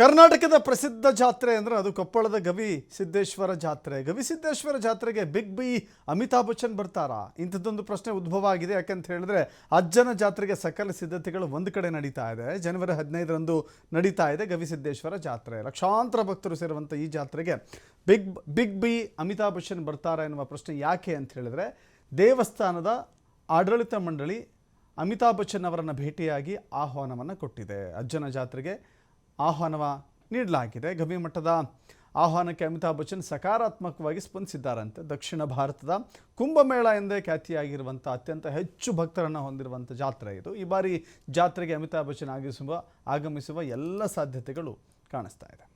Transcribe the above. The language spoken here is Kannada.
ಕರ್ನಾಟಕದ ಪ್ರಸಿದ್ಧ ಜಾತ್ರೆ ಅಂದರೆ ಅದು ಕೊಪ್ಪಳದ ಗವಿ ಸಿದ್ದೇಶ್ವರ ಜಾತ್ರೆ. ಗವಿ ಸಿದ್ದೇಶ್ವರ ಜಾತ್ರೆಗೆ ಬಿಗ್ ಬಿ ಅಮಿತಾಬ್ ಬಚ್ಚನ್ ಬರ್ತಾರಾ? ಇಂಥದ್ದೊಂದು ಪ್ರಶ್ನೆ ಉದ್ಭವ ಆಗಿದೆ. ಯಾಕಂತ ಹೇಳಿದ್ರೆ ಅಜ್ಜನ ಜಾತ್ರೆಗೆ ಸಕಲ ಸಿದ್ಧತೆಗಳು ಒಂದು ಕಡೆ ನಡೀತಾ ಇದೆ. ಜನವರಿ ಹದಿನೈದರಂದು ನಡೀತಾ ಇದೆ ಗವಿ ಸಿದ್ದೇಶ್ವರ ಜಾತ್ರೆ. ಲಕ್ಷಾಂತರ ಭಕ್ತರು ಸೇರುವಂಥ ಈ ಜಾತ್ರೆಗೆ big big B Amitabh Bachchan ಬರ್ತಾರಾ ಎನ್ನುವ ಪ್ರಶ್ನೆ ಯಾಕೆ ಅಂತ ಹೇಳಿದ್ರೆ ದೇವಸ್ಥಾನದ ಆಡಳಿತ ಮಂಡಳಿ ಅಮಿತಾಬ್ ಬಚ್ಚನ್ ಅವರನ್ನು ಭೇಟಿಯಾಗಿ ಆಹ್ವಾನವನ್ನು ಕೊಟ್ಟಿದೆ. ಅಜ್ಜನ ಜಾತ್ರೆಗೆ ಆಹ್ವಾನವ ನೀಡಲಾಗಿದೆ. ಗವಿ ಮಠದ ಆಹ್ವಾನಕ್ಕೆ ಅಮಿತಾಬ್ ಬಚ್ಚನ್ ಸಕಾರಾತ್ಮಕವಾಗಿ ಸ್ಪಂದಿಸಿದ್ದಾರಂತೆ. ದಕ್ಷಿಣ ಭಾರತದ ಕುಂಭಮೇಳ ಎಂದೇ ಖ್ಯಾತಿಯಾಗಿರುವಂಥ ಅತ್ಯಂತ ಹೆಚ್ಚು ಭಕ್ತರನ್ನು ಹೊಂದಿರುವಂಥ ಜಾತ್ರೆ ಇದು. ಈ ಬಾರಿ ಜಾತ್ರೆಗೆ ಅಮಿತಾಬ್ ಬಚ್ಚನ್ ಆಗಿಸುವ ಆಗಮಿಸುವ ಎಲ್ಲ ಸಾಧ್ಯತೆಗಳು ಕಾಣಿಸ್ತಾ ಇದೆ.